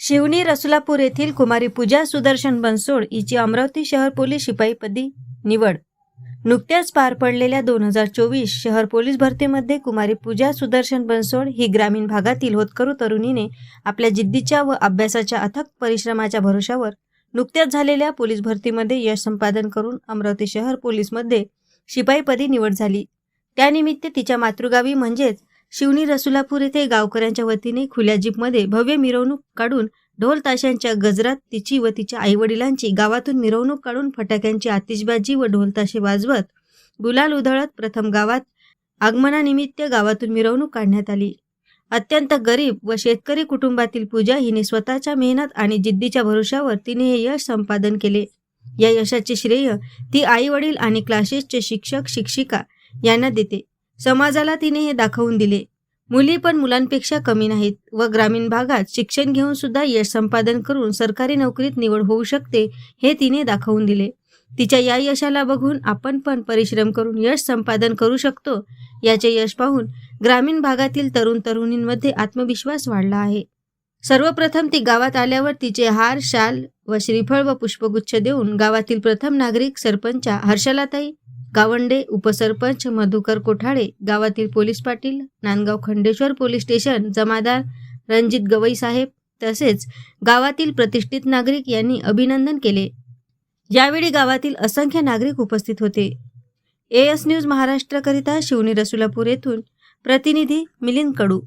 शिवनी रसुलापूर येथील कुमारी पूजा सुदर्शन बनसोड हिची अमरावती शहर पोलीस शिपाईपदी निवड. नुकत्याच पार पडलेल्या दोन हजार चोवीस शहर पोलीस भरतीमध्ये कुमारी पूजा सुदर्शन बनसोड ही ग्रामीण भागातील होतकरू तरुणीने आपल्या जिद्दीच्या व अभ्यासाच्या अथक परिश्रमाच्या भरोशावर नुकत्याच झालेल्या पोलीस भरतीमध्ये यश संपादन करून अमरावती शहर पोलीसमध्ये शिपाईपदी निवड झाली. त्यानिमित्त तिच्या मातृगावी म्हणजेच शिवनी रसुलापूर येथे गावकऱ्यांच्या वतीने खुल्या जीपमध्ये भव्य मिरवणूक काढून ढोल ताशांच्या गजरात तिची व तिच्या आईवडिलांची गावातून मिरवणूक काढून फटाक्यांची आतिषबाजी व ढोल ताशे वाजवत गुलाल उधळत प्रथम गावात आगमनानिमित्त गावातून मिरवणूक काढण्यात आली. अत्यंत गरीब व शेतकरी कुटुंबातील पूजा हिने स्वतःच्या मेहनत आणि जिद्दीच्या भरोशावर तिने हे यश संपादन केले. या यशाचे श्रेय ती आई वडील आणि क्लासेसचे शिक्षक शिक्षिका यांना देते. समाजाला तिने हे दाखवून दिले. मुली पण मुलांपेक्षा कमी नाहीत व ग्रामीण भागात शिक्षण घेऊन सुद्धा यश संपादन करून सरकारी नोकरीत निवड होऊ शकते हे तिने दाखवून दिले. तिच्या या यशाला बघून आपण पण परिश्रम करून यश संपादन करू शकतो याचे यश पाहून ग्रामीण भागातील तरुण तरुणींमध्ये आत्मविश्वास वाढला आहे. सर्वप्रथम ती गावात आल्यावर तिचे हार शाल व श्रीफळ व पुष्पगुच्छ देऊन गावातील प्रथम नागरिक सरपंचा हर्षलाताई गावंडे उपसरपंच मधुकर कोठाळे गावातील police Patil Nandgaon Khandeshwar police station जमादार रणजित गवई साहेब तसेच गावातील प्रतिष्ठित नागरिक यांनी अभिनंदन केले. यावेळी गावातील असंख्य नागरिक उपस्थित होते. ए एस न्यूज महाराष्ट्रकरिता शिवनी रसुलापूर येथून प्रतिनिधी मिलिंद कडू.